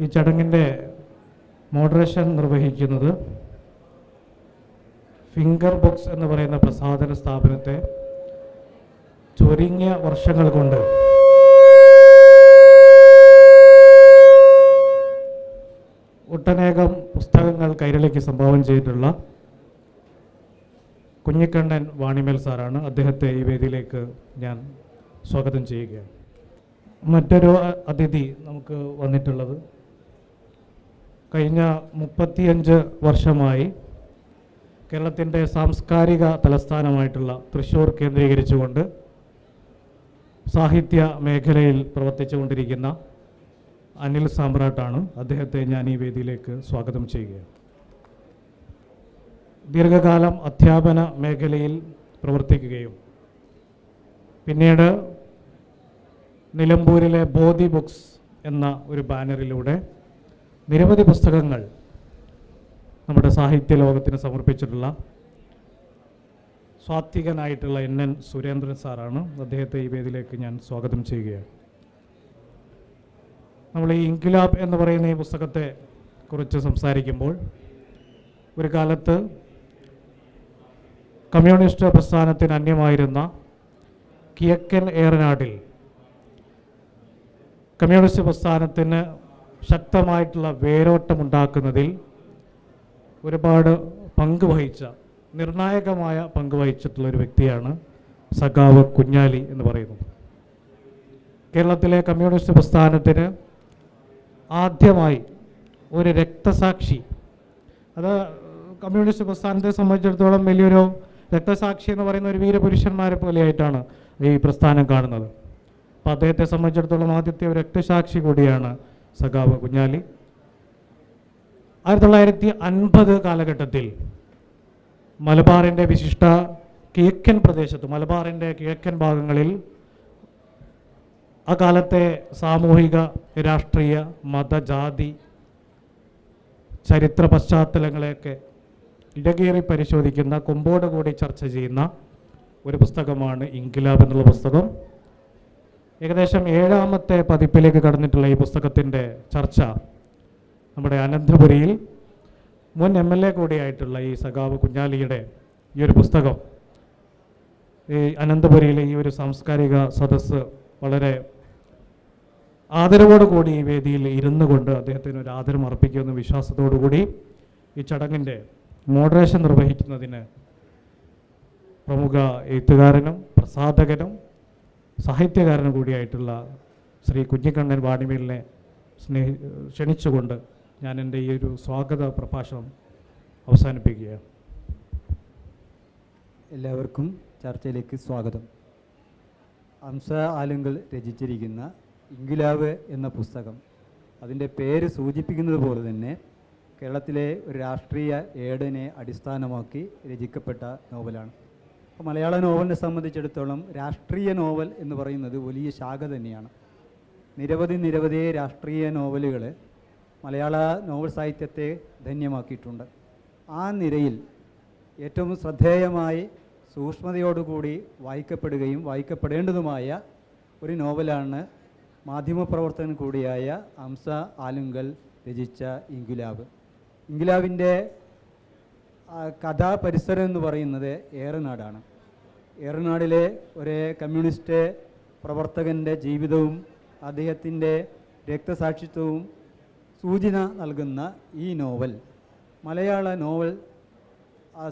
ഈ ചടങ്ങിന്റെ മോഡറേഷൻ നിർവഹിക്കുന്നത് ഫിംഗർ ബുക്സ് എന്ന് പറയുന്ന പ്രസാധന സ്ഥാപനത്തെ ചുരുങ്ങിയ വർഷങ്ങൾ കൊണ്ട് ഒട്ടനേകം പുസ്തകങ്ങൾ കൈരളിക്ക് സംഭാവന ചെയ്തിട്ടുള്ള കുഞ്ഞിക്കണ്ണൻ വാണിമേൽ സാറാണ്. അദ്ദേഹത്തെ ഈ വേദിയിലേക്ക് ഞാൻ സ്വാഗതം ചെയ്യുകയാണ്. മറ്റൊരു അതിഥി നമുക്ക് വന്നിട്ടുള്ളത് കഴിഞ്ഞ മുപ്പത്തിയഞ്ച് വർഷമായി കേരളത്തിന്റെ സാംസ്കാരിക തലസ്ഥാനമായിട്ടുള്ള തൃശ്ശൂർ കേന്ദ്രീകരിച്ചുകൊണ്ട് സാഹിത്യ മേഖലയിൽ പ്രവർത്തിച്ചുകൊണ്ടിരിക്കുന്ന അനിൽ സാമ്രാട്ടാണ് അദ്ദേഹത്തെ ഞാൻ ഈ വേദിയിലേക്ക് സ്വാഗതം ചെയ്യുകയാണ്. ദീർഘകാലം അധ്യാപന മേഖലയിൽ പ്രവർത്തിക്കുകയും പിന്നീട് നിലമ്പൂരിലെ ബോധി ബുക്സ് എന്ന ഒരു ബാനറിലൂടെ നിരവധി പുസ്തകങ്ങൾ നമ്മുടെ സാഹിത്യ ലോകത്തിന് സമർപ്പിച്ചിട്ടുള്ള സ്വാത്വികനായിട്ടുള്ള എൻ എൻ സുരേന്ദ്രൻ സാറാണ്. അദ്ദേഹത്തെ ഈ വേദിയിലേക്ക് ഞാൻ സ്വാഗതം ചെയ്യുകയാണ്. നമ്മൾ ഈ ഇൻക്വിലാബ് എന്ന് പറയുന്ന ഈ പുസ്തകത്തെ കുറിച്ച് സംസാരിക്കുമ്പോൾ ഒരു കാലത്ത് കമ്മ്യൂണിസ്റ്റ് പ്രസ്ഥാനത്തിന് അന്യമായിരുന്ന കിഴക്കൻ ഏറനാട്ടിൽ കമ്മ്യൂണിസ്റ്റ് പ്രസ്ഥാനത്തിന് ശക്തമായിട്ടുള്ള വേരോട്ടമുണ്ടാക്കുന്നതിൽ ഒരുപാട് പങ്ക് വഹിച്ച നിർണായകമായ പങ്ക് വഹിച്ചിട്ടുള്ള ഒരു വ്യക്തിയാണ് സഖാവ് കുഞ്ഞാലി എന്ന് പറയുന്നത് കേരളത്തിലെ കമ്മ്യൂണിസ്റ്റ് പ്രസ്ഥാനത്തിന് ആദ്യമായി ഒരു രക്തസാക്ഷി അത് കമ്മ്യൂണിസ്റ്റ് പ്രസ്ഥാനത്തെ സംബന്ധിച്ചിടത്തോളം വലിയൊരു രക്തസാക്ഷി എന്ന് പറയുന്ന ഒരു വീരപുരുഷന്മാരെ പോലെയായിട്ടാണ് ഈ പ്രസ്ഥാനം കാണുന്നത്. അപ്പോൾ അദ്ദേഹത്തെ സംബന്ധിച്ചിടത്തോളം ആദ്യത്തെ ഒരു രക്തസാക്ഷി കൂടിയാണ് സഖാവ് കുഞ്ഞാലി. ആയിരത്തി തൊള്ളായിരത്തി അൻപത് കാലഘട്ടത്തിൽ മലബാറിന്റെ വിശിഷ്ട കിഴക്കൻ പ്രദേശത്ത് മലബാറിന്റെ കിഴക്കൻ ഭാഗങ്ങളിൽ ആ കാലത്തെ സാമൂഹിക രാഷ്ട്രീയ മതജാതി ചരിത്ര പശ്ചാത്തലങ്ങളെയൊക്കെ ഇടകേറി പരിശോധിക്കുന്ന കൊമ്പോട് കൂടി ചർച്ച ചെയ്യുന്ന ഒരു പുസ്തകമാണ് ഇൻകിലാബ് എന്നുള്ള പുസ്തകം. ഏകദേശം ഏഴാമത്തെ പതിപ്പിലേക്ക് കടന്നിട്ടുള്ള ഈ പുസ്തകത്തിന്റെ ചർച്ച നമ്മുടെ അനന്തപുരിയിൽ മുൻ എം എൽ എ കൂടിയായിട്ടുള്ള ഈ സഖാവ് കുഞ്ഞാലിയുടെ ഈ ഒരു പുസ്തകം. ഈ അനന്തപുരിയിലെ ഈ ഒരു സാംസ്കാരിക സദസ്സ് വളരെ ആദരവോടു കൂടി ഈ വേദിയിൽ ഇരുന്നു കൊണ്ട് അദ്ദേഹത്തിന് ഒരു ആദരം അർപ്പിക്കുമെന്ന വിശ്വാസത്തോടു കൂടി ഈ ചടങ്ങിന്റെ മോഡറേഷൻ നിർവഹിക്കുന്നതിന് പ്രമുഖ എഴുത്തുകാരനും പ്രസാധകനും സാഹിത്യകാരനും കൂടിയായിട്ടുള്ള ശ്രീ കുഞ്ഞിക്കണ്ണൻ വാണിമേലിനെ സ്നേഹി ക്ഷണിച്ചുകൊണ്ട് ഞാൻ എന്റെ ഈ ഒരു സ്വാഗത പ്രഭാഷണം അവസാനിപ്പിക്കുകയാണ്. എല്ലാവർക്കും ചർച്ചയിലേക്ക് സ്വാഗതം. അംസ ആലുങ്കൽ രചിച്ചിരിക്കുന്ന ഇംഗുലാവ് എന്ന പുസ്തകം അതിന്റെ പേര് സൂചിപ്പിക്കുന്നത് പോലെ തന്നെ കേരളത്തിലെ ഒരു രാഷ്ട്രീയ ഏടനെ അടിസ്ഥാനമാക്കി രചിക്കപ്പെട്ട നോവലാണ്. അപ്പോൾ മലയാള നോവലിനെ സംബന്ധിച്ചിടത്തോളം രാഷ്ട്രീയ നോവൽ എന്ന് പറയുന്നത് വലിയ ശാഖ തന്നെയാണ്. നിരവധി നിരവധി രാഷ്ട്രീയ നോവലുകൾ മലയാള നോവൽ സാഹിത്യത്തെ ധന്യമാക്കിയിട്ടുണ്ട്. ആ നിരയിൽ ഏറ്റവും ശ്രദ്ധേയമായി സൂക്ഷ്മതയോടുകൂടി വായിക്കപ്പെടുകയും വായിക്കപ്പെടേണ്ടതുമായ ഒരു നോവലാണ് മാധ്യമപ്രവർത്തകൻ കൂടിയായ അംസ ആലുങ്കൽ രചിച്ച ഇൻഗുലാബ് ഇൻഗുലാബിന്റെ ആ, കഥാപരിസരം എന്ന് പറയുന്നത് ഏറനാടാണ്. ഏറനാടിലെ ഒരു കമ്മ്യൂണിസ്റ്റ് പ്രവർത്തകന്റെ ജീവിതവും അദ്ദേഹത്തിന്റെ രക്തസാക്ഷിത്വവും സൂചന നൽകുന്ന ഈ നോവൽ മലയാള നോവൽ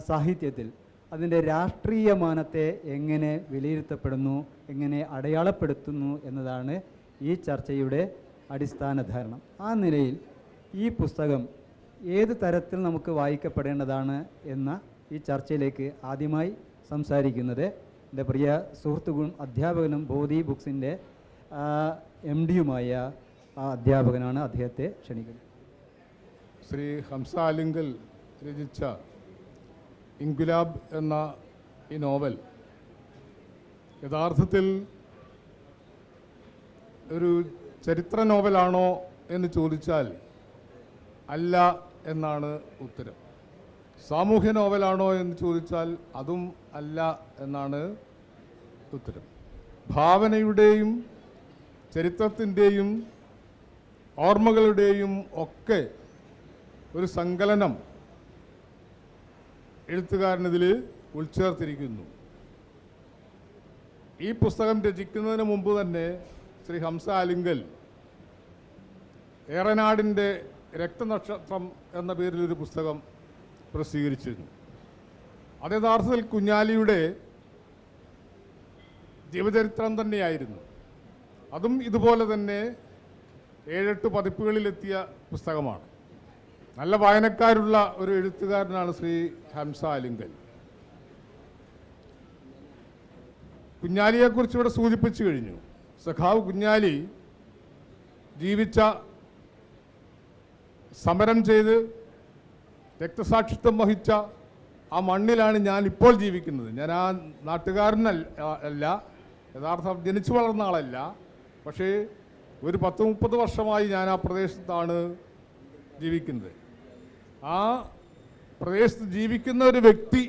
സാഹിത്യത്തിൽ അതിന്റെ രാഷ്ട്രീയ മാനത്തെ എങ്ങനെ വിലയിരുത്തപ്പെടുന്നു എങ്ങനെ അടയാളപ്പെടുത്തുന്നു എന്നതാണ് ഈ ചർച്ചയുടെ അടിസ്ഥാന ധാരണ. ആ നിലയിൽ ഈ പുസ്തകം ഏത് തരത്തിൽ നമുക്ക് വായിക്കപ്പെടേണ്ടതാണ് എന്ന ഈ ചർച്ചയിലേക്ക് ആദ്യമായി സംസാരിക്കുന്നത് എന്റെ പ്രിയ സുഹൃത്തുക്കളും അധ്യാപകനും ബോധി ബുക്സിന്റെ എം ഡിയുമായ അധ്യാപകനാണ് അദ്ദേഹത്തെ ക്ഷണിക്കുന്നത്. ശ്രീ ഹംസാലിംഗൽ രചിച്ച ഇൻഗുലാബ് എന്ന ഈ നോവൽ യഥാർത്ഥത്തിൽ ഒരു ചരിത്ര നോവലാണോ എന്ന് ചോദിച്ചാൽ അല്ല എന്നാണ് ഉത്തരം. സാമൂഹ്യ നോവലാണോ എന്ന് ചോദിച്ചാൽ അതും അല്ല എന്നാണ് ഉത്തരം. ഭാവനയുടെയും ചരിത്രത്തിന്റെയും ഓർമ്മകളുടെയും ഒക്കെ ഒരു സങ്കലനം എഴുത്തുകാരനിതിൽ ഉൾച്ചേർത്തിരിക്കുന്നു. ഈ പുസ്തകം രചിക്കുന്നതിന് മുമ്പ് തന്നെ ശ്രീ ഹംസ അലിങ്കൽ ഏറനാടിന്റെ രക്തനക്ഷത്രം എന്ന പേരിൽ ഒരു പുസ്തകം പ്രസിദ്ധീകരിച്ചിരുന്നു. അത് യഥാർത്ഥത്തിൽ കുഞ്ഞാലിയുടെ ജീവചരിത്രം തന്നെയായിരുന്നു. അതും ഇതുപോലെ തന്നെ ഏഴെട്ട് പതിപ്പുകളിലെത്തിയ പുസ്തകമാണ്. നല്ല വായനക്കാരുള്ള ഒരു എഴുത്തുകാരനാണ് ശ്രീ ഹംസ അലിങ്കൽ. കുഞ്ഞാലിയെക്കുറിച്ച് ഇവിടെ സൂചിപ്പിച്ചു കഴിഞ്ഞു. സഖാവ് കുഞ്ഞാലി ജീവിച്ച സമരം ചെയ്ത് രക്തസാക്ഷിത്വം വഹിച്ച ആ മണ്ണിലാണ് ഞാൻ ഇപ്പോൾ ജീവിക്കുന്നത്. ഞാൻ ആ നാട്ടുകാരനല്ല യഥാർത്ഥം ജനിച്ചു വളർന്ന ആളല്ല. പക്ഷേ ഒരു പത്ത് മുപ്പത് വർഷമായി ഞാൻ ആ പ്രദേശത്താണ് ജീവിക്കുന്നത്. ആ പ്രദേശത്ത് ജീവിക്കുന്ന ഒരു വ്യക്തി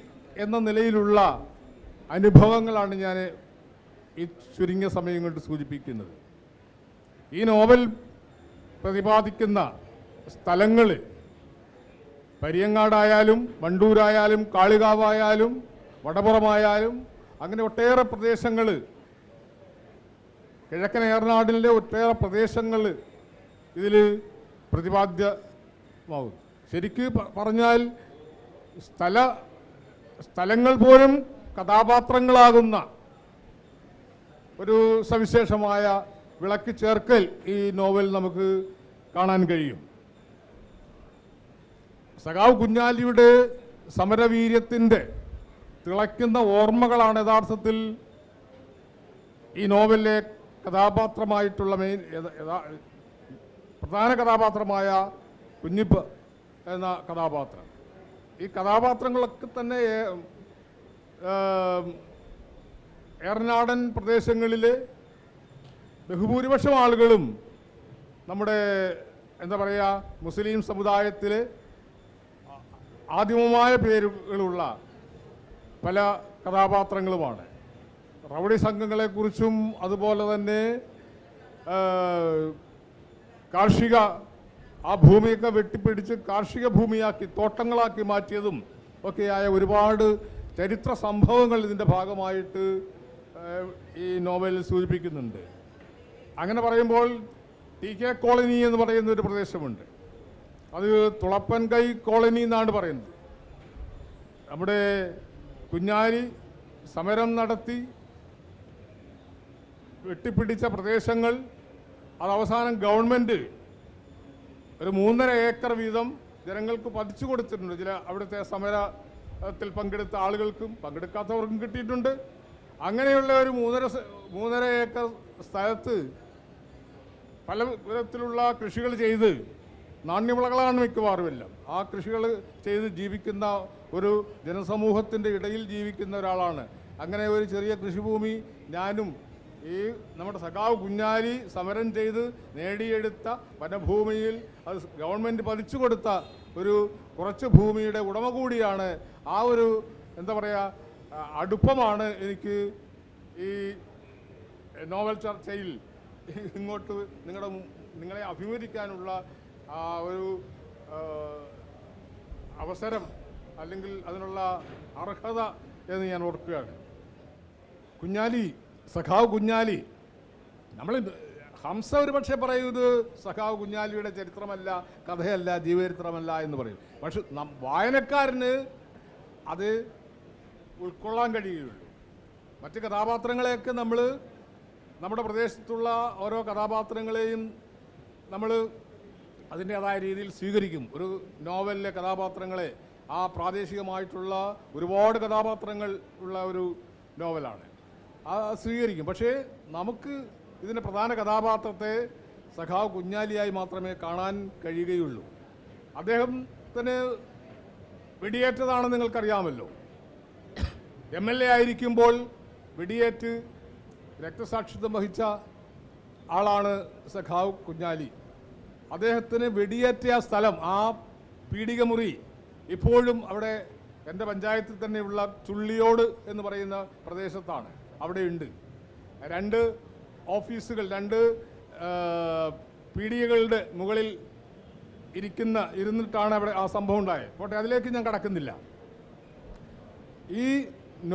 എന്ന നിലയിലുള്ള അനുഭവങ്ങളാണ് ഞാൻ ഈ ചുരുങ്ങിയ സമയം കൊണ്ട് സൂചിപ്പിക്കുന്നത്. ഈ നോവൽ പ്രതിപാദിക്കുന്ന സ്ഥലങ്ങൾ പരിയങ്ങാടായാലും വണ്ടൂരായാലും കാളികാവായാലും വടപുറമായാലും അങ്ങനെ ഒട്ടേറെ പ്രദേശങ്ങൾ കിഴക്കൻ ഏറനാടിലെ ഒട്ടേറെ പ്രദേശങ്ങൾ ഇതിൽ പ്രതിപാദ്യമാകും ശരിക്ക് പറഞ്ഞാൽ സ്ഥല സ്ഥലങ്ങൾ പോലും കഥാപാത്രങ്ങളാകുന്ന ഒരു സവിശേഷമായ വിളക്ക് ചേർക്കൽ ഈ നോവൽ നമുക്ക് കാണാൻ കഴിയും. സഖാവ് കുഞ്ഞാലിയുടെ സമരവീര്യത്തിന്റെ തിളയ്ക്കുന്ന ഓർമ്മകളാണ് യഥാർത്ഥത്തിൽ ഈ നോവലിലെ കഥാപാത്രമായിട്ടുള്ള മെയിൻ പ്രധാന കഥാപാത്രമായ കുഞ്ഞിപ്പ് എന്ന കഥാപാത്രം. ഈ കഥാപാത്രങ്ങളൊക്കെ തന്നെ ഏറനാടൻ പ്രദേശങ്ങളിൽ ബഹുഭൂരിപക്ഷം ആളുകളും നമ്മുടെ എന്താ പറയുക മുസ്ലിം സമുദായത്തിലെ ആദിമമായ പേരുകളുള്ള പല കഥാപാത്രങ്ങളുമാണ്. റൗഡി സംഘങ്ങളെക്കുറിച്ചും അതുപോലെ തന്നെ കാർഷിക ആ ഭൂമിയൊക്കെ വെട്ടിപ്പിടിച്ച് കാർഷിക ഭൂമിയാക്കി തോട്ടങ്ങളാക്കി മാറ്റിയതും ഒക്കെയായ ഒരുപാട് ചരിത്ര സംഭവങ്ങൾ ഇതിന്റെ ഭാഗമായിട്ട് ഈ നോവലിൽ സൂചിപ്പിക്കുന്നുണ്ട്. അങ്ങനെ പറയുമ്പോൾ ടി കെ കോളനി എന്ന് പറയുന്ന ഒരു പ്രദേശമുണ്ട്. അത് തുളപ്പൻകൈ കോളനി എന്നാണ് പറയുന്നത്. നമ്മുടെ കുഞ്ഞാലി സമരം നടത്തി വെട്ടിപ്പിടിച്ച പ്രദേശങ്ങൾ അത് അവസാനം ഗവൺമെന്റ് ഒരു മൂന്നര ഏക്കർ വീതം ജനങ്ങൾക്ക് പതിച്ചു കൊടുത്തിട്ടുണ്ട്. ചില അവിടുത്തെ സമരത്തിൽ പങ്കെടുത്ത ആളുകൾക്കും പങ്കെടുക്കാത്തവർക്കും കിട്ടിയിട്ടുണ്ട്. അങ്ങനെയുള്ള ഒരു മൂന്നര മൂന്നര ഏക്കർ സ്ഥലത്ത് പല വിധത്തിലുള്ള കൃഷികൾ ചെയ്ത് നാണ്യവിളകളാണ് മിക്കവാറും എല്ലാം. ആ കൃഷികൾ ചെയ്ത് ജീവിക്കുന്ന ഒരു ജനസമൂഹത്തിന്റെ ഇടയിൽ ജീവിക്കുന്ന ഒരാളാണ്. അങ്ങനെ ഒരു ചെറിയ കൃഷിഭൂമി ഞാനും ഈ നമ്മുടെ സഖാവ് കുഞ്ഞാലി സമരം ചെയ്ത് നേടിയെടുത്ത വനഭൂമിയിൽ അത് ഗവൺമെന്റ് പതിച്ചു കൊടുത്ത ഒരു കുറച്ച് ഭൂമിയുടെ ഉടമ കൂടിയാണ്. ആ ഒരു എന്താ പറയുക അടുപ്പമാണ് എനിക്ക് ഈ നോവൽ ചർച്ചയിൽ ഇങ്ങോട്ട് നിങ്ങളുടെ നിങ്ങളെ അഭിമുഖീകരിക്കാനുള്ള ആ ഒരു അവസരം അല്ലെങ്കിൽ അതിനുള്ള അർഹത എന്ന് ഞാൻ ഓർക്കുകയാണ്. കുഞ്ഞാലി സഖാവ് കുഞ്ഞാലി നമ്മൾ ഹംസ ഒരു പക്ഷേ പറയുന്നത് സഖാവ് കുഞ്ഞാലിയുടെ ചരിത്രമല്ല കഥയല്ല ജീവചരിത്രമല്ല എന്ന് പറയും. പക്ഷെ വായനക്കാരന് അത് ഉൾക്കൊള്ളാൻ കഴിയുകയുള്ളൂ. മറ്റ് കഥാപാത്രങ്ങളെയൊക്കെ നമ്മൾ നമ്മുടെ പ്രദേശത്തുള്ള ഓരോ കഥാപാത്രങ്ങളെയും നമ്മൾ അതിന്റേതായ രീതിയിൽ സ്വീകരിക്കും. ഒരു നോവലിലെ കഥാപാത്രങ്ങളെ ആ പ്രാദേശികമായിട്ടുള്ള ഒരുപാട് കഥാപാത്രങ്ങൾ ഉള്ള ഒരു നോവലാണ്. ആ സ്വീകരിക്കും. പക്ഷേ നമുക്ക് ഇതിന്റെ പ്രധാന കഥാപാത്രത്തെ സഖാവ് കുഞ്ഞാലിയായി മാത്രമേ കാണാൻ കഴിയുകയുള്ളൂ. അദ്ദേഹത്തിന് വെടിയേറ്റതാണെന്ന് നിങ്ങൾക്കറിയാമല്ലോ. എം എൽ എ ആയിരിക്കുമ്പോൾ വെടിയേറ്റ് രക്തസാക്ഷിത്വം വഹിച്ച ആളാണ് സഖാവ് കുഞ്ഞാലി. അദ്ദേഹത്തിന് വെടിയേറ്റ ആ സ്ഥലം ആ പീഡികമുറി ഇപ്പോഴും അവിടെ എന്റെ പഞ്ചായത്തിൽ തന്നെയുള്ള ചുള്ളിയോട് എന്ന് പറയുന്ന പ്രദേശത്താണ്. അവിടെയുണ്ട്. രണ്ട് ഓഫീസുകൾ രണ്ട് പീഡികകളുടെ മുകളിൽ ഇരിക്കുന്ന ഇരുന്നിട്ടാണ് അവിടെ ആ സംഭവം ഉണ്ടായത്. പോട്ടെ അതിലേക്ക് ഞാൻ കടക്കുന്നില്ല. ഈ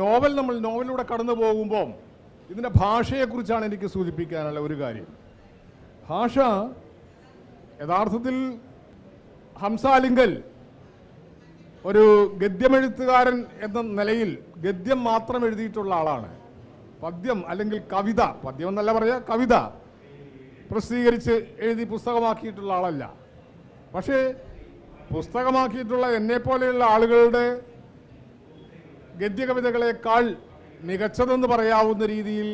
നോവൽ നമ്മൾ നോവലിലൂടെ കടന്നു പോകുമ്പോൾ ഇതിന്റെ ഭാഷയെക്കുറിച്ചാണ് എനിക്ക് സൂചിപ്പിക്കാനുള്ള ഒരു കാര്യം. ഭാഷ യഥാർത്ഥത്തിൽ ഹംസാലിംഗൽ ഒരു ഗദ്യമെഴുത്തുകാരൻ എന്ന നിലയിൽ ഗദ്യം മാത്രം എഴുതിയിട്ടുള്ള ആളാണ്. പദ്യം അല്ലെങ്കിൽ കവിത പദ്യം എന്നല്ല പറയുക കവിത പ്രസിദ്ധീകരിച്ച് എഴുതി പുസ്തകമാക്കിയിട്ടുള്ള ആളല്ല. പക്ഷേ പുസ്തകമാക്കിയിട്ടുള്ള എന്നെപ്പോലെയുള്ള ആളുകളുടെ ഗദ്യകവിതകളെക്കാൾ മികച്ചതെന്ന് പറയാവുന്ന രീതിയിൽ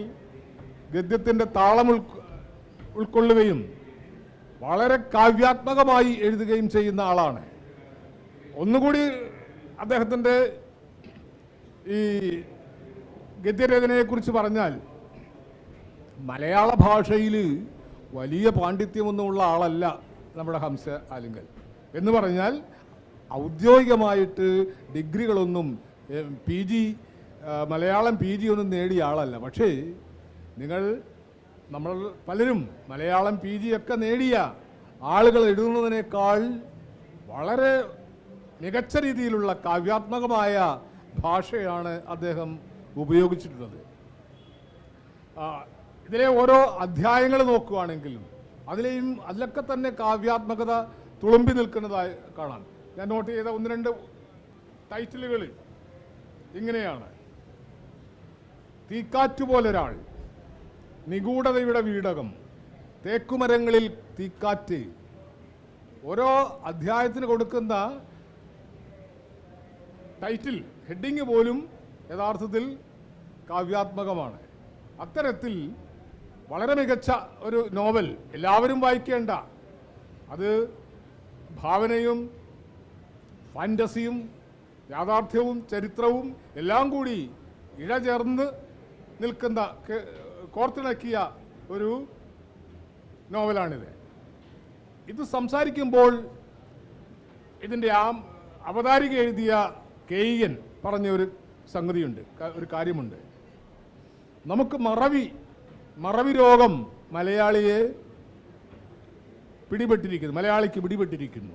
ഗദ്യത്തിന്റെ താളം ഉൾ ഉൾക്കൊള്ളുകയും വളരെ കാവ്യാത്മകമായി എഴുതുകയും ചെയ്യുന്ന ആളാണ്. ഒന്നുകൂടി അദ്ദേഹത്തിന്റെ ഈ ഗദ്യരചനയെക്കുറിച്ച് പറഞ്ഞാൽ മലയാള ഭാഷയിൽ വലിയ പാണ്ഡിത്യമൊന്നുമുള്ള ആളല്ല നമ്മുടെ ഹംസ ആലിംഗൽ എന്ന് പറഞ്ഞാൽ ഔദ്യോഗികമായിട്ട് ഡിഗ്രികളൊന്നും P G Malayalam P G ഒന്നും നേടിയ ആളല്ല. പക്ഷേ നിങ്ങൾ നമ്മൾ പലരും മലയാളം പി ഒക്കെ നേടിയ ആളുകൾ എഴുതുന്നതിനേക്കാൾ വളരെ മികച്ച രീതിയിലുള്ള കാവ്യാത്മകമായ ഭാഷയാണ് അദ്ദേഹം ഉപയോഗിച്ചിട്ടുള്ളത്. ഇതിലെ ഓരോ അധ്യായങ്ങൾ നോക്കുകയാണെങ്കിലും അതിലെയും അതിലൊക്കെ തന്നെ കാവ്യാത്മകത തുളുമ്പി നിൽക്കുന്നതായി കാണാം. ഞാൻ നോട്ട് ചെയ്ത ഒന്ന് രണ്ട് ടൈറ്റിലുകൾ ഇങ്ങനെയാണ്. തീക്കാറ്റ് പോലൊരാൾ നിഗൂഢതയുടെ വീടകം തേക്കുമരങ്ങളിൽ തീക്കാറ്റ്. ഓരോ അധ്യായത്തിന് കൊടുക്കുന്ന ടൈറ്റിൽ ഹെഡിങ് പോലും യഥാർത്ഥത്തിൽ കാവ്യാത്മകമാണ്. അത്തരത്തിൽ വളരെ മികച്ച ഒരു നോവൽ എല്ലാവരും വായിക്കേണ്ട. അത് ഭാവനയും ഫാന്റസിയും യാഥാർത്ഥ്യവും ചരിത്രവും എല്ലാം കൂടി ഇഴചേർന്ന് നിൽക്കുന്ന കോർത്തിണക്കിയ ഒരു നോവലാണിത്. ഇത് സംസാരിക്കുമ്പോൾ ഇതിന്റെ ആ അവതാരിക എഴുതിയ കെയ്യൻ പറഞ്ഞ ഒരു സംഗതിയുണ്ട് ഒരു കാര്യമുണ്ട്. നമുക്ക് മറവി മറവി രോഗം മലയാളിയെ പിടിപെട്ടിരിക്കുന്നു മലയാളിക്ക് പിടിപെട്ടിരിക്കുന്നു.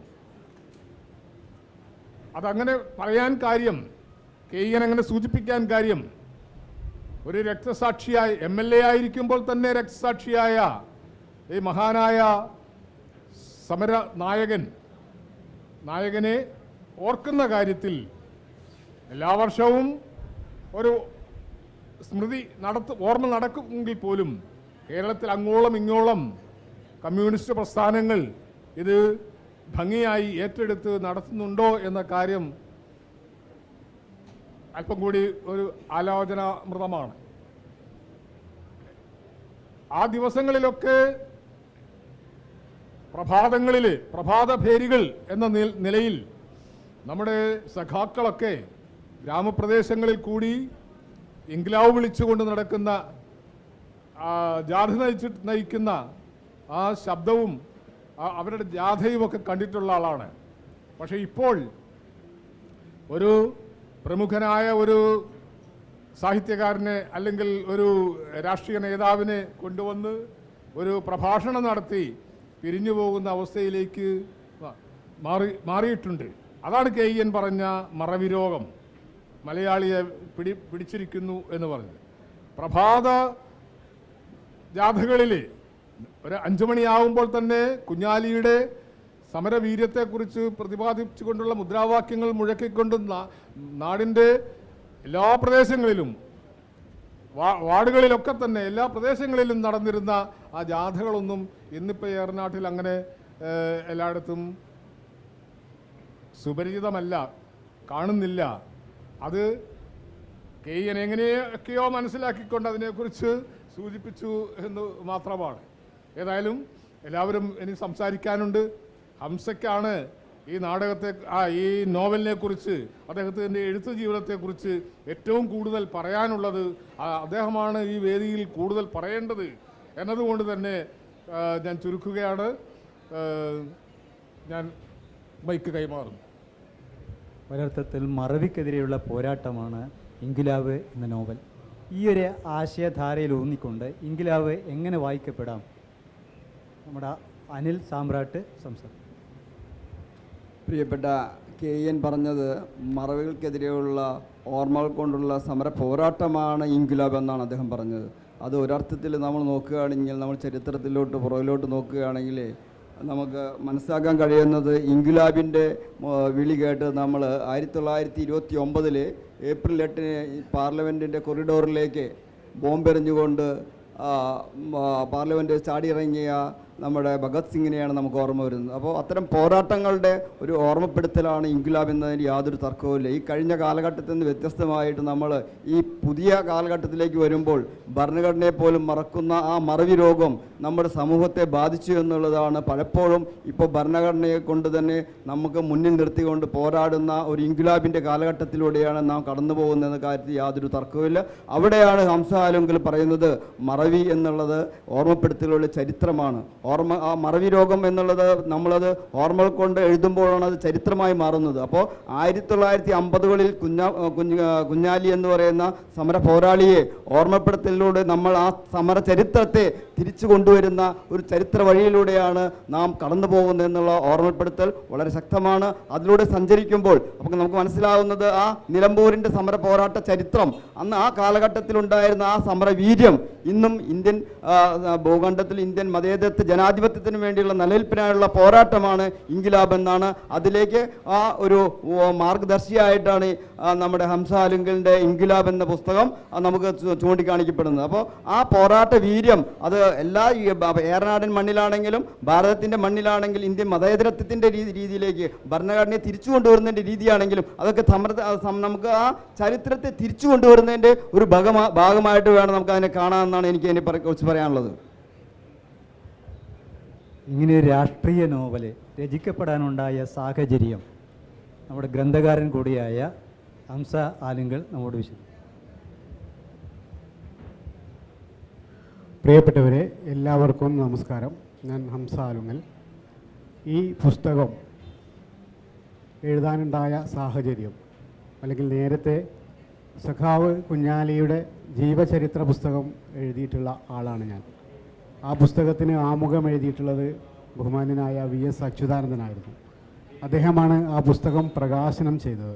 അതങ്ങനെ പറയാൻ കാര്യം കെയ്യൻ അങ്ങനെ സൂചിപ്പിക്കാൻ കാര്യം ഒരു രക്തസാക്ഷിയായി എം എൽ എ ആയിരിക്കുമ്പോൾ തന്നെ രക്തസാക്ഷിയായ ഈ മഹാനായ സമര നായകൻ നായകനെ ഓർക്കുന്ന കാര്യത്തിൽ എല്ലാ വർഷവും ഒരു സ്മൃതി നടത്തു ഓർമ്മ നടക്കുമെങ്കിൽ പോലും കേരളത്തിൽ അങ്ങോളം ഇങ്ങോളം കമ്മ്യൂണിസ്റ്റ് പ്രസ്ഥാനങ്ങൾ ഇത് ഭംഗിയായി ഏറ്റെടുത്ത് നടത്തുന്നുണ്ടോ എന്ന കാര്യം അല്പം കൂടി ഒരു ആലോചനാമൃതമാണ് ആ ദിവസങ്ങളിലൊക്കെ പ്രഭാതങ്ങളിൽ പ്രഭാത ഭേരികൾ എന്ന നിലയിൽ നമ്മുടെ സഖാക്കളൊക്കെ ഗ്രാമപ്രദേശങ്ങളിൽ കൂടി ഇംഗ്ലാവ് വിളിച്ചുകൊണ്ട് നടക്കുന്ന ജാഥ നയിച്ച് നയിക്കുന്ന ആ ശബ്ദവും അവരുടെ ജാഥയുമൊക്കെ കണ്ടിട്ടുള്ള ആളാണ്. പക്ഷേ ഇപ്പോൾ ഒരു പ്രമുഖനായ ഒരു സാഹിത്യകാരനെ അല്ലെങ്കിൽ ഒരു രാഷ്ട്രീയ നേതാവിനെ കൊണ്ടുവന്ന് ഒരു പ്രഭാഷണം നടത്തി പിരിഞ്ഞു പോകുന്ന അവസ്ഥയിലേക്ക് മാറി മാറിയിട്ടുണ്ട്. അതാണ് കെ എൻ പറഞ്ഞ മറവിരോഗം. മലയാളിയെ പിടി പിടിച്ചിരിക്കുന്നു എന്ന് പറഞ്ഞത്. പ്രഭാത ജാഥകളിൽ ഒരു അഞ്ചു മണിയാവുമ്പോൾ തന്നെ കുഞ്ഞാലിയുടെ സമരവീര്യത്തെക്കുറിച്ച് പ്രതിപാദിച്ചുകൊണ്ടുള്ള മുദ്രാവാക്യങ്ങൾ മുഴക്കിക്കൊണ്ട് നാടിന്റെ എല്ലാ പ്രദേശങ്ങളിലും വാർഡുകളിലൊക്കെ തന്നെ എല്ലാ പ്രദേശങ്ങളിലും നടന്നിരുന്ന ആ ജാഥകളൊന്നും ഇന്നിപ്പോൾ ഏറനാട്ടിൽ അങ്ങനെ എല്ലായിടത്തും സുപരിചിതമല്ല കാണുന്നില്ല. അത് കെ എൻ എങ്ങനെയൊക്കെയോ മനസ്സിലാക്കിക്കൊണ്ട് അതിനെക്കുറിച്ച് സൂചിപ്പിച്ചു എന്ന് മാത്രമാണ്. ഏതായാലും എല്ലാവരും ഇനി സംസാരിക്കാനുണ്ട്. ഹംസയ്ക്കാണ് ഈ നാടകത്തെ ആ ഈ നോവലിനെ കുറിച്ച് അദ്ദേഹത്തിന്റെ എഴുത്ത് ജീവിതത്തെക്കുറിച്ച് ഏറ്റവും കൂടുതൽ പറയാനുള്ളത് അദ്ദേഹമാണ് ഈ വേദിയിൽ കൂടുതൽ പറയേണ്ടത് എന്നതുകൊണ്ട് തന്നെ ഞാൻ ചുരുക്കുകയാണ്. ഞാൻ മൈക്ക് കൈമാറുന്നു. ഒരർത്ഥത്തിൽ മറവിക്കെതിരെയുള്ള പോരാട്ടമാണ് ഇൻഗുലാവ് എന്ന നോവൽ. ഈ ഒരു ആശയധാരയിൽ ഊന്നിക്കൊണ്ട് ഇൻഗുലാവ് എങ്ങനെ വായിക്കപ്പെടാം? നമ്മുടെ അനിൽ സാമ്രാട്ട് സംസാരിക്കും. പ്രിയപ്പെട്ട കെ എൻ പറഞ്ഞത് മറവുകൾക്കെതിരെയുള്ള ഓർമ്മകൾ കൊണ്ടുള്ള സമര പോരാട്ടമാണ് ഇൻകുലാബ് എന്നാണ് അദ്ദേഹം പറഞ്ഞത്. അത് ഒരർത്ഥത്തിൽ നമ്മൾ നോക്കുകയാണെങ്കിൽ നമ്മൾ ചരിത്രത്തിലോട്ട് പുറകിലോട്ട് നോക്കുകയാണെങ്കിൽ നമുക്ക് മനസ്സിലാക്കാൻ കഴിയുന്നത് ഇൻകുലാബിന്റെ വിളി കേട്ട് നമ്മൾ ആയിരത്തി തൊള്ളായിരത്തി ഇരുപത്തി ഒമ്പതിൽ ഏപ്രിൽ എട്ടിന് പാർലമെന്റിന്റെ കൊറിഡോറിലേക്ക് ബോംബെറിഞ്ഞുകൊണ്ട് പാർലമെന്റ് ചാടിയിറങ്ങിയ നമ്മുടെ ഭഗത് സിംഗിനെയാണ് നമുക്ക് ഓർമ്മ വരുന്നത്. അപ്പോൾ അത്തരം പോരാട്ടങ്ങളുടെ ഒരു ഓർമ്മപ്പെടുത്തലാണ് ഇൻകുലാബ് എന്നതിന് യാതൊരു തർക്കവുമില്ല. ഈ കഴിഞ്ഞ കാലഘട്ടത്തിൽ നിന്ന് വ്യത്യസ്തമായിട്ട് നമ്മൾ ഈ പുതിയ കാലഘട്ടത്തിലേക്ക് വരുമ്പോൾ ഭരണഘടനയെ പോലും മറക്കുന്ന ആ മറവി രോഗം നമ്മുടെ സമൂഹത്തെ ബാധിച്ചു എന്നുള്ളതാണ് പലപ്പോഴും ഇപ്പോൾ ഭരണഘടനയെ കൊണ്ട് തന്നെ നമുക്ക് മുന്നിൽ നിർത്തിക്കൊണ്ട് പോരാടുന്ന ഒരു ഇൻകുലാബിന്റെ കാലഘട്ടത്തിലൂടെയാണ് നാം കടന്നു പോകുന്നതെന്ന കാര്യത്തിൽ യാതൊരു തർക്കവുമില്ല. അവിടെയാണ് ഹംസ ആലുങ്കിൽ പറയുന്നത് മറവി എന്നുള്ളത് ഓർമ്മപ്പെടുത്തലുള്ള ചരിത്രമാണ്. ഓർമ്മ ആ മറവി രോഗം എന്നുള്ളത് നമ്മളത് ഓർമ്മ കൊണ്ട് എഴുതുമ്പോഴാണ് അത് ചരിത്രമായി മാറുന്നത്. അപ്പോൾ ആയിരത്തി തൊള്ളായിരത്തി അമ്പതുകളിൽ കുഞ്ഞ കുഞ്ഞ് കുഞ്ഞാലി എന്ന് പറയുന്ന സമര പോരാളിയെ ഓർമ്മപ്പെടുത്തലിലൂടെ നമ്മൾ ആ സമര ചരിത്രത്തെ തിരിച്ചു കൊണ്ടുവരുന്ന ഒരു ചരിത്ര വഴിയിലൂടെയാണ് നാം കടന്നു പോകുന്നതെന്നുള്ള ഓർമ്മപ്പെടുത്തൽ വളരെ ശക്തമാണ്. അതിലൂടെ സഞ്ചരിക്കുമ്പോൾ അപ്പം നമുക്ക് മനസ്സിലാവുന്നത് ആ നിലമ്പൂരിന്റെ സമര പോരാട്ട ചരിത്രം അന്ന് ആ കാലഘട്ടത്തിലുണ്ടായിരുന്ന ആ സമര വീര്യം ഇന്നും ഇന്ത്യൻ ഭൂഖണ്ഡത്തിൽ ഇന്ത്യൻ മതേതരത്വ ജനാധിപത്യത്തിന് വേണ്ടിയുള്ള നിലനിൽപ്പിനായുള്ള പോരാട്ടമാണ് ഇൻകിലാബ് എന്നാണ്. അതിലേക്ക് ആ ഒരു മാർഗദർശിയായിട്ടാണ് നമ്മുടെ ഹംസ അലുങ്കലിന്റെ ഇൻകിലാബ് എന്ന പുസ്തകം നമുക്ക് ചൂണ്ടിക്കാണിക്കപ്പെടുന്നത്. അപ്പോൾ ആ പോരാട്ട വീര്യം അത് എല്ലാ ഏറനാടൻ മണ്ണിലാണെങ്കിലും ഭാരതത്തിന്റെ മണ്ണിലാണെങ്കിലും ഇന്ത്യൻ മതേതരത്വത്തിന്റെ രീതി രീതിയിലേക്ക് ഭരണഘടനയെ തിരിച്ചു കൊണ്ടുവരുന്നതിന്റെ രീതിയാണെങ്കിലും അതൊക്കെ നമുക്ക് ആ ചരിത്രത്തെ തിരിച്ചു കൊണ്ടുവരുന്നതിന്റെ ഒരു ഭാഗമാ ഭാഗമായിട്ട് വേണം നമുക്ക് അതിനെ കാണാമെന്നാണ് എനിക്ക് അതിനെ കുറിച്ച് പറയാനുള്ളത്. ഇങ്ങനെ രാഷ്ട്രീയ നോവൽ രചിക്കപ്പെടാനുണ്ടായ സാഹചര്യം നമ്മുടെ ഗ്രന്ഥകാരൻ കൂടിയായ ഹംസ ആലുങ്കൽ നമ്മോട് വിശദീകരിക്കും പ്രിയപ്പെട്ടവരെ എല്ലാവർക്കും നമസ്കാരം. ഞാൻ ഹംസ ആലുങ്ങൽ. ഈ പുസ്തകം എഴുതാനുണ്ടായ സാഹചര്യം അല്ലെങ്കിൽ നേരത്തെ സഖാവ് കുഞ്ഞാലിയുടെ ജീവചരിത്ര പുസ്തകം എഴുതിയിട്ടുള്ള ആളാണ് ഞാൻ. ആ പുസ്തകത്തിന് ആമുഖം എഴുതിയിട്ടുള്ളത് ബഹുമാന്യനായ വി എസ് അച്യുതാനന്ദനായിരുന്നു. അദ്ദേഹമാണ് ആ പുസ്തകം പ്രകാശനം ചെയ്തത്.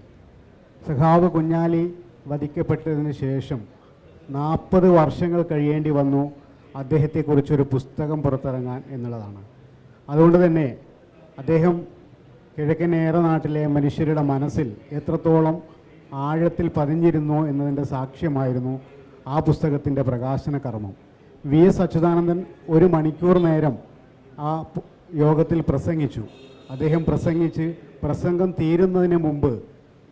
സഖാവ് കുഞ്ഞാലി വധിക്കപ്പെട്ടതിന് ശേഷം നാൽപ്പത് വർഷങ്ങൾ കഴിയേണ്ടി വന്നു. അദ്ദേഹത്തെക്കുറിച്ചൊരു പുസ്തകം പുറത്തിറങ്ങാൻ എന്നുള്ളതാണ്. അതുകൊണ്ട് തന്നെ അദ്ദേഹം കിഴക്കൻ ഏറനാട്ടിലെ മനുഷ്യരുടെ മനസ്സിൽ എത്രത്തോളം ആഴത്തിൽ പതിഞ്ഞിരുന്നു എന്നതിന്റെ സാക്ഷ്യമായിരുന്നു ആ പുസ്തകത്തിന്റെ പ്രകാശന കർമ്മം വി എസ് അച്യുതാനന്ദൻ ഒരു മണിക്കൂർ നേരം ആ യോഗത്തിൽ പ്രസംഗിച്ചു. അദ്ദേഹം പ്രസംഗിച്ച് പ്രസംഗം തീരുന്നതിന് മുമ്പ്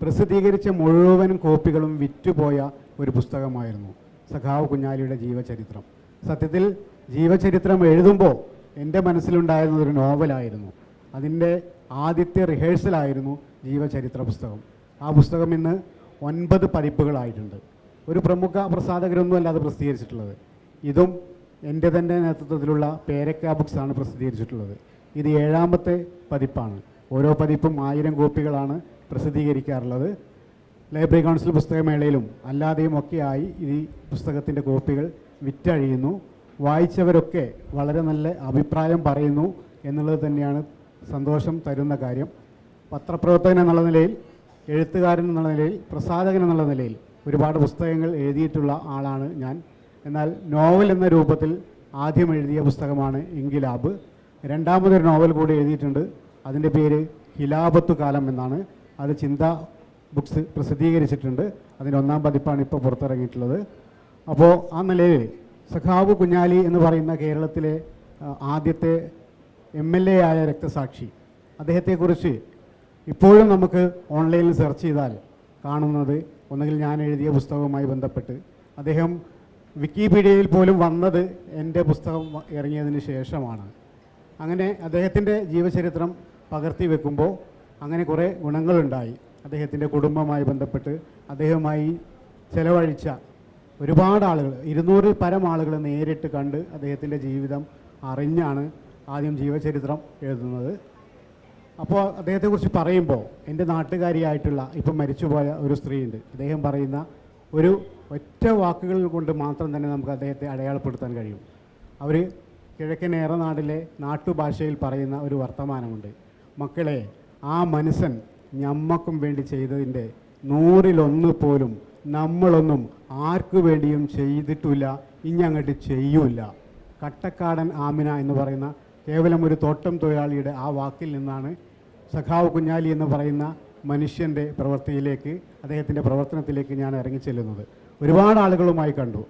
പ്രസിദ്ധീകരിച്ച മുഴുവൻ കോപ്പികളും വിറ്റുപോയ ഒരു പുസ്തകമായിരുന്നു. സഖാവ് കുഞ്ഞാലിയുടെ ജീവചരിത്രം. സത്യത്തിൽ ജീവചരിത്രം എഴുതുമ്പോൾ എന്റെ മനസ്സിലുണ്ടായിരുന്നത് ഒരു നോവലായിരുന്നു. അതിന്റെ ആദ്യത്തെ റിഹേഴ്സലായിരുന്നു ജീവചരിത്ര പുസ്തകം. ആ പുസ്തകം ഇന്ന് ഒൻപത് പതിപ്പുകളായിട്ടുണ്ട്. ഒരു പ്രമുഖ പ്രസാധകരൊന്നും അല്ലാതെ പ്രസിദ്ധീകരിച്ചിട്ടുള്ളത്. ഇതും എന്റെ തന്നെ നേതൃത്വത്തിലുള്ള പേരക്ക ബുക്സ് ആണ് പ്രസിദ്ധീകരിച്ചിട്ടുള്ളത്. ഇത് ഏഴാമത്തെ പതിപ്പാണ്. ഓരോ പതിപ്പും ആയിരം കോപ്പികളാണ് പ്രസിദ്ധീകരിക്കാറുള്ളത്. ലൈബ്രറി കൗൺസിൽ പുസ്തകമേളയിലും അല്ലാതെയും ഒക്കെയായി ഈ പുസ്തകത്തിന്റെ കോപ്പികൾ വിറ്റഴിയുന്നു. വായിച്ചവരൊക്കെ വളരെ നല്ല അഭിപ്രായം പറയുന്നു എന്നുള്ളത് തന്നെയാണ് സന്തോഷം തരുന്ന കാര്യം. പത്രപ്രവർത്തകൻ എന്നുള്ള നിലയിൽ എഴുത്തുകാരൻ എന്നുള്ള നിലയിൽ പ്രസാധകൻ എന്നുള്ള നിലയിൽ ഒരുപാട് പുസ്തകങ്ങൾ എഴുതിയിട്ടുള്ള ആളാണ് ഞാൻ. എന്നാൽ നോവൽ എന്ന രൂപത്തിൽ ആദ്യം എഴുതിയ പുസ്തകമാണ് ഇങ്കിലാബ് രണ്ടാമതൊരു നോവൽ കൂടി എഴുതിയിട്ടുണ്ട്. അതിന്റെ പേര് ഹിലാബത്തു കാലം എന്നാണ്. അത് ചിന്ത ബുക്സ് പ്രസിദ്ധീകരിച്ചിട്ടുണ്ട്. അതിന്റെ ഒന്നാം പതിപ്പാണ് ഇപ്പോൾ പുറത്തിറങ്ങിയിട്ടുള്ളത്. അപ്പോൾ ആ നിലയിൽ സഖാവ് കുഞ്ഞാലി എന്ന് പറയുന്ന കേരളത്തിലെ ആദ്യത്തെ എം എൽ എ ആയ രക്തസാക്ഷി. അദ്ദേഹത്തെക്കുറിച്ച് ഇപ്പോഴും നമുക്ക് ഓൺലൈനിൽ സെർച്ച് ചെയ്താൽ കാണുന്നത് ഒന്നുകിൽ ഞാൻ എഴുതിയ പുസ്തകവുമായി ബന്ധപ്പെട്ട്. അദ്ദേഹം വിക്കിപീഡിയയിൽ പോലും വന്നത് എന്റെ പുസ്തകം ഇറങ്ങിയതിന് ശേഷമാണ്. അങ്ങനെ അദ്ദേഹത്തിന്റെ ജീവചരിത്രം പകർത്തി വെക്കുമ്പോൾ അങ്ങനെ കുറേ ഗുണങ്ങളുണ്ടായി. അദ്ദേഹത്തിന്റെ കുടുംബവുമായി ബന്ധപ്പെട്ട് അദ്ദേഹവുമായി ചെലവഴിച്ച ഒരുപാട് ആളുകൾ ഇരുന്നൂറിൽ പരം ആളുകൾ നേരിട്ട് കണ്ട് അദ്ദേഹത്തിന്റെ ജീവിതം അറിഞ്ഞാണ് ആദ്യം ജീവചരിത്രം എഴുതുന്നത്. അപ്പോൾ അദ്ദേഹത്തെക്കുറിച്ച് പറയുമ്പോൾ എന്റെ നാട്ടുകാരിയായിട്ടുള്ള ഇപ്പം മരിച്ചുപോയ ഒരു സ്ത്രീയുണ്ട്. അദ്ദേഹം പറയുന്ന ഒരു ഒറ്റ വാക്കുകൾ കൊണ്ട് മാത്രം തന്നെ നമുക്ക് അദ്ദേഹത്തെ അടയാളപ്പെടുത്താൻ കഴിയും. അവർ കിഴക്കൻ ഏറനാടിലെ നാട്ടുഭാഷയിൽ പറയുന്ന ഒരു വർത്തമാനമുണ്ട്. മക്കളെ ആ മനുഷ്യൻ ഞമ്മക്കും വേണ്ടി ചെയ്തതിന്റെ നൂറിലൊന്ന് പോലും നമ്മളൊന്നും ആർക്കു വേണ്ടിയും ചെയ്തിട്ടില്ല ഇനി അങ്ങോട്ട് ചെയ്യൂല. കട്ടക്കാടൻ ആമിന എന്ന് പറയുന്ന കേവലം ഒരു തോട്ടം തൊഴിലാളിയുടെ ആ വാക്കിൽ നിന്നാണ് സഖാവ് കുഞ്ഞാലി എന്ന് പറയുന്ന മനുഷ്യന്റെ പ്രവൃത്തിയിലേക്ക് അദ്ദേഹത്തിന്റെ പ്രവർത്തനത്തിലേക്ക് ഞാൻ ഇറങ്ങി ചെല്ലുന്നത്. ഒരുപാട് ആളുകളുമായി കണ്ടു.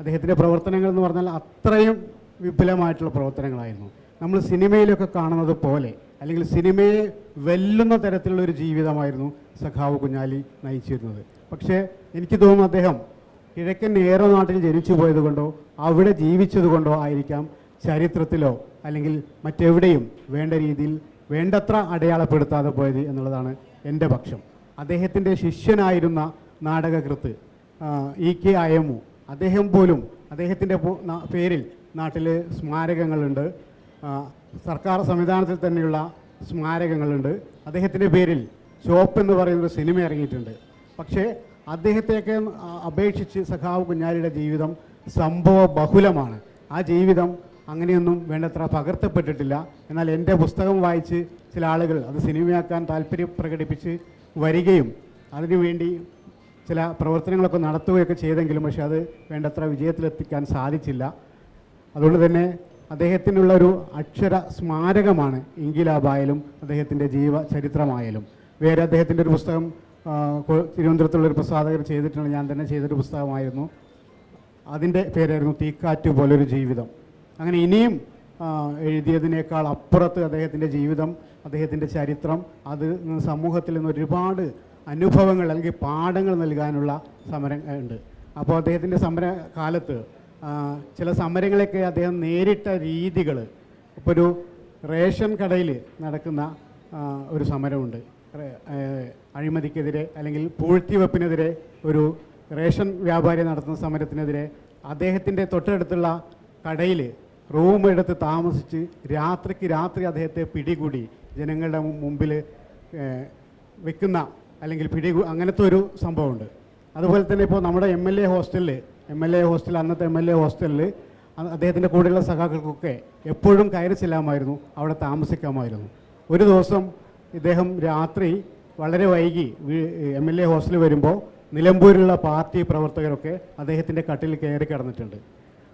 അദ്ദേഹത്തിന്റെ പ്രവർത്തനങ്ങൾ എന്ന് പറഞ്ഞാൽ അത്രയും വിപുലമായിട്ടുള്ള പ്രവർത്തനങ്ങളായിരുന്നു. നമ്മൾ സിനിമയിലൊക്കെ കാണുന്നത് പോലെ അല്ലെങ്കിൽ സിനിമയെ വെല്ലുന്ന തരത്തിലുള്ള ഒരു ജീവിതമായിരുന്നു സഖാവ് കുഞ്ഞാലി നയിച്ചിരുന്നത്. പക്ഷേ എനിക്ക് തോന്നുന്നു അദ്ദേഹം കിഴക്കൻ ഏറോ നാട്ടിൽ ജനിച്ചു പോയതുകൊണ്ടോ അവിടെ ജീവിച്ചതുകൊണ്ടോ ആയിരിക്കാം ചരിത്രത്തിലോ അല്ലെങ്കിൽ മറ്റെവിടെയും വേണ്ട രീതിയിൽ വേണ്ടത്ര അടയാളപ്പെടുത്താതെ പോയത് എന്നുള്ളതാണ് എന്റെ പക്ഷം. അദ്ദേഹത്തിന്റെ ശിഷ്യനായിരുന്ന നാടകകൃത്ത് ഇ കെ അയമു. അദ്ദേഹം പോലും അദ്ദേഹത്തിന്റെ പേരിൽ നാട്ടിൽ സ്മാരകങ്ങളുണ്ട്. സർക്കാർ സംവിധാനത്തിൽ തന്നെയുള്ള സ്മാരകങ്ങളുണ്ട്. അദ്ദേഹത്തിന്റെ പേരിൽ ചോപ്പ് എന്ന് പറയുന്ന സിനിമ ഇറങ്ങിയിട്ടുണ്ട്. പക്ഷേ അദ്ദേഹത്തെയൊക്കെ അപേക്ഷിച്ച് സഖാവ് കുഞ്ഞാലിയുടെ ജീവിതം സംഭവ ബഹുലമാണ്. ആ ജീവിതം അങ്ങനെയൊന്നും വേണ്ടത്ര പകർത്തപ്പെട്ടിട്ടില്ല. എന്നാൽ എന്റെ പുസ്തകം വായിച്ച് ചില ആളുകൾ അത് സിനിമയാക്കാൻ താല്പര്യം പ്രകടിപ്പിച്ച് വരികയും അതിനുവേണ്ടി ചില പ്രവർത്തനങ്ങളൊക്കെ നടത്തുകയൊക്കെ ചെയ്തെങ്കിലും പക്ഷേ അത് വേണ്ടത്ര വിജയത്തിലെത്തിക്കാൻ സാധിച്ചില്ല. അതുകൊണ്ട് തന്നെ അദ്ദേഹത്തിനുള്ള ഒരു അക്ഷര സ്മാരകമാണ് ഇങ്കിലാബായാലും അദ്ദേഹത്തിന്റെ ജീവചരിത്രമായാലും. വേറെ അദ്ദേഹത്തിന്റെ ഒരു പുസ്തകം ആ, കൊ- തിരുവനന്തപുരത്തുള്ള ഒരു പ്രസാധകർ ചെയ്തിട്ടുണ്ട് ഞാൻ തന്നെ ചെയ്തൊരു പുസ്തകമായിരുന്നു. അതിന്റെ പേരായിരുന്നു തീക്കാറ്റ് പോലൊരു ജീവിതം. അങ്ങനെ ഇനിയും എഴുതിയതിനേക്കാൾ അപ്പുറത്ത് അദ്ദേഹത്തിന്റെ ജീവിതം അദ്ദേഹത്തിന്റെ ചരിത്രം അത് സമൂഹത്തിൽ നിന്ന് ഒരുപാട് അനുഭവങ്ങൾ അല്ലെങ്കിൽ പാഠങ്ങൾ നൽകാനുള്ള സമരം ഉണ്ട്. അപ്പോൾ അദ്ദേഹത്തിന്റെ സമര കാലത്ത് ചില സമരങ്ങളൊക്കെ അദ്ദേഹം നേരിട്ട രീതികൾ ഇപ്പോൾ ഒരു റേഷൻ കടയിൽ നടക്കുന്ന ഒരു സമരമുണ്ട്. അഴിമതിക്കെതിരെ അല്ലെങ്കിൽ പൂഴ്ത്തിവെപ്പിനെതിരെ ഒരു റേഷൻ വ്യാപാരി നടത്തുന്ന സമരത്തിനെതിരെ അദ്ദേഹത്തിന്റെ തൊട്ടടുത്തുള്ള കടയിൽ റൂം എടുത്ത് താമസിച്ച് രാത്രിക്ക് രാത്രി അദ്ദേഹത്തെ പിടികൂടി. ജനങ്ങളുടെ മുമ്പിൽ വെക്കുന്ന അല്ലെങ്കിൽ പിടികൂ അങ്ങനത്തെ ഒരു സംഭവമുണ്ട്. അതുപോലെ തന്നെ ഇപ്പോൾ നമ്മുടെ എം എൽ എ ഹോസ്റ്റലിൽ എം എൽ എ ഹോസ്റ്റൽ അന്നത്തെ എം എൽ എ ഹോസ്റ്റലിൽ അദ്ദേഹത്തിന്റെ കൂടെയുള്ള സഖാക്കൾക്കൊക്കെ എപ്പോഴും കയറി ചെല്ലാമായിരുന്നു അവിടെ താമസിക്കാമായിരുന്നു. ഒരു ദിവസം ഇദ്ദേഹം രാത്രി വളരെ വൈകി എം എൽ എ ഹോസ്റ്റലിൽ വരുമ്പോൾ നിലമ്പൂരിലുള്ള പാർട്ടി പ്രവർത്തകരൊക്കെ അദ്ദേഹത്തിന്റെ കട്ടിൽ കയറി കിടന്നിട്ടുണ്ട്.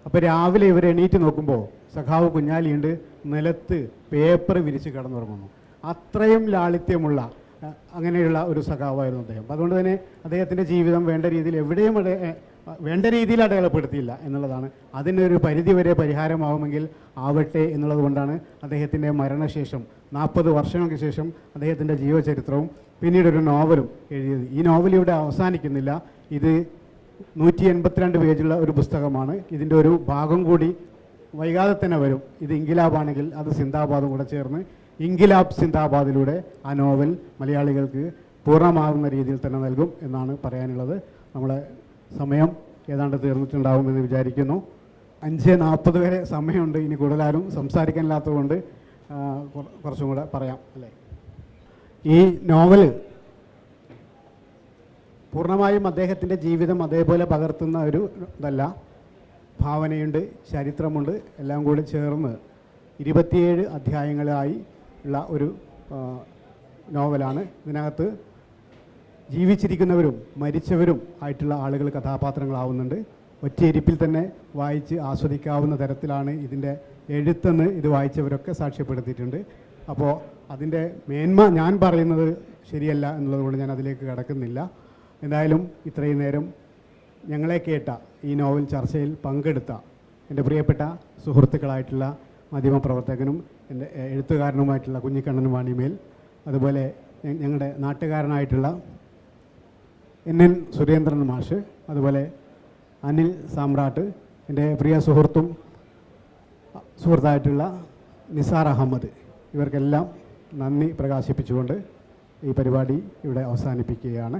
അപ്പോൾ രാവിലെ ഇവർ എണീറ്റ് നോക്കുമ്പോൾ സഖാവ് കുഞ്ഞാലിയുണ്ട് നിലത്ത് പേപ്പർ വിരിച്ച് കിടന്നുറങ്ങുന്നു. അത്രയും ലാളിത്യമുള്ള അങ്ങനെയുള്ള ഒരു സഖാവായിരുന്നു അദ്ദേഹം. അതുകൊണ്ട് തന്നെ അദ്ദേഹത്തിന്റെ ജീവിതം വേണ്ട രീതിയിൽ എവിടെയും വേണ്ട രീതിയിൽ അടയാളപ്പെടുത്തിയില്ല എന്നുള്ളതാണ്. അതിനൊരു പരിധി വരെ പരിഹാരമാവുമെങ്കിൽ ആവട്ടെ എന്നുള്ളത് കൊണ്ടാണ് അദ്ദേഹത്തിന്റെ മരണശേഷം നാൽപ്പത് വർഷങ്ങൾക്ക് ശേഷം അദ്ദേഹത്തിന്റെ ജീവചരിത്രവും പിന്നീട് ഒരു നോവലും എഴുതിയത്. ഈ നോവൽ ഇവിടെ അവസാനിക്കുന്നില്ല. ഇത് നൂറ്റി എൺപത്തിരണ്ട് പേജുള്ള ഒരു പുസ്തകമാണ്. ഇതിന്റെ ഒരു ഭാഗം കൂടി വൈകാതെ തന്നെ വരും. ഇത് ഇൻകിലാബാണെങ്കിൽ അത് സിന്ദാബാദും കൂടെ ചേർന്ന് ഇൻകിലാബ് സിന്ദാബാദിലൂടെ ആ നോവൽ മലയാളികൾക്ക് പൂർണമാകുന്ന രീതിയിൽ തന്നെ നൽകും എന്നാണ് പറയാനുള്ളത്. നമ്മുടെ സമയം ഏതാണ്ട് തീർന്നിട്ടുണ്ടാകുമെന്ന് വിചാരിക്കുന്നു. അഞ്ച് നാൽപ്പത് വരെ സമയമുണ്ട്. ഇനി കൂടുതലാരും സംസാരിക്കാനില്ലാത്തതുകൊണ്ട് കുറച്ചും കൂടെ പറയാം അല്ലേ? ഈ നോവൽ പൂർണമായും അദ്ദേഹത്തിന്റെ ജീവിതം അതേപോലെ പകർത്തുന്ന ഒരു ഇതല്ല. ഭാവനയുണ്ട് ചരിത്രമുണ്ട് എല്ലാം കൂടി ചേർന്ന് ഇരുപത്തിയേഴ് അധ്യായങ്ങളായി ഉള്ള ഒരു നോവലാണ്. ഇതിനകത്ത് ജീവിച്ചിരിക്കുന്നവരും മരിച്ചവരും ആയിട്ടുള്ള ആളുകൾ കഥാപാത്രങ്ങളാവുന്നുണ്ട്. ഒറ്റയിരിപ്പിൽ തന്നെ വായിച്ച് ആസ്വദിക്കാവുന്ന തരത്തിലാണ് ഇതിന്റെ എഴുത്തെന്ന് ഇത് വായിച്ചവരൊക്കെ സാക്ഷ്യപ്പെടുത്തിയിട്ടുണ്ട്. അപ്പോൾ അതിന്റെ മേന്മ ഞാൻ പറയുന്നത് ശരിയല്ല എന്നുള്ളതുകൊണ്ട് ഞാൻ അതിലേക്ക് കടക്കുന്നില്ല. എന്തായാലും ഇത്രയും നേരം ഞങ്ങളെ കേട്ട ഈ നോവൽ ചർച്ചയിൽ പങ്കെടുത്ത എന്റെ പ്രിയപ്പെട്ട സുഹൃത്തുക്കളായിട്ടുള്ള മാധ്യമപ്രവർത്തകനും എന്റെ എഴുത്തുകാരനുമായിട്ടുള്ള കുഞ്ഞിക്കണ്ണൻ വാണിമേൽ അതുപോലെ ഞങ്ങളുടെ നാട്ടുകാരനായിട്ടുള്ള എൻ എൻ സുരേന്ദ്രൻ മാഷ് അതുപോലെ അനിൽ സാമ്രാട്ട് എന്റെ പ്രിയ സുഹൃത്തും സുഹൃത്തായിട്ടുള്ള നിസാർ അഹമ്മദ് ഇവർക്കെല്ലാം നന്ദി പ്രകാശിപ്പിച്ചുകൊണ്ട് ഈ പരിപാടി ഇവിടെ അവസാനിപ്പിക്കുകയാണ്.